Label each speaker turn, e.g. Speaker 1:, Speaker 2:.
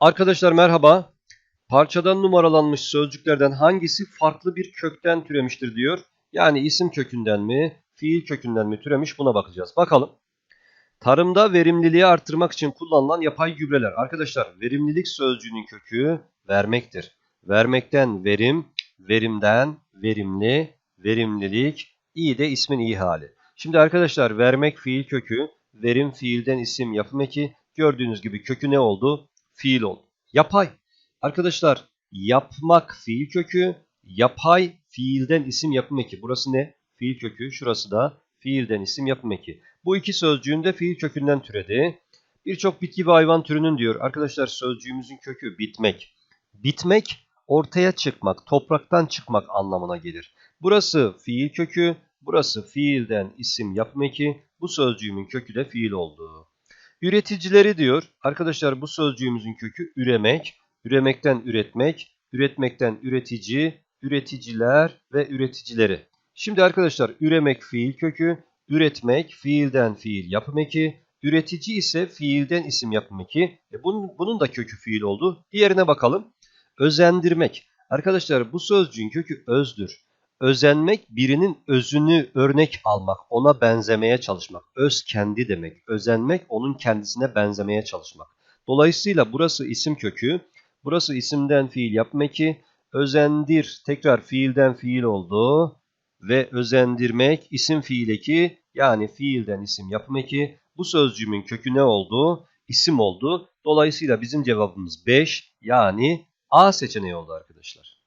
Speaker 1: Arkadaşlar merhaba. Parçadan numaralanmış sözcüklerden hangisi farklı bir kökten türemiştir diyor. Yani isim kökünden mi, fiil kökünden mi türemiş buna bakacağız. Bakalım. Tarımda verimliliği arttırmak için kullanılan yapay gübreler. Arkadaşlar verimlilik sözcüğünün kökü vermektir. Vermekten verim, verimden verimli, verimlilik, iyi de ismin iyi hali. Şimdi arkadaşlar vermek fiil kökü, verim fiilden isim yapım eki. Gördüğünüz gibi kökü ne oldu? Fiil oldu. Yapay. Arkadaşlar yapmak fiil kökü, yapay fiilden isim yapım eki. Burası ne? Fiil kökü, şurası da fiilden isim yapım eki. Bu iki sözcüğün de fiil kökünden türedi. Birçok bitki ve hayvan türünün diyor. Arkadaşlar sözcüğümüzün kökü bitmek. Bitmek ortaya çıkmak, topraktan çıkmak anlamına gelir. Burası fiil kökü, burası fiilden isim yapım eki. Bu sözcüğümün kökü de fiil oldu. Üreticileri diyor. Arkadaşlar bu sözcüğümüzün kökü üremek, üremekten üretmek, üretmekten üretici, üreticiler ve üreticileri. Şimdi arkadaşlar üremek fiil kökü, üretmek fiilden fiil yapım eki, üretici ise fiilden isim yapım eki. E bunun, bunun da kökü fiil oldu. Diğerine bakalım. Özendirmek. Arkadaşlar bu sözcüğün kökü özdür. Özenmek birinin özünü örnek almak, ona benzemeye çalışmak. Öz kendi demek. Özenmek onun kendisine benzemeye çalışmak. Dolayısıyla burası isim kökü. Burası isimden fiil yapma eki. Özendir tekrar fiilden fiil oldu. Ve özendirmek isim fiil eki yani fiilden isim yapım eki. Bu sözcüğümün kökü ne oldu? İsim oldu. Dolayısıyla bizim cevabımız 5 yani A seçeneği oldu arkadaşlar.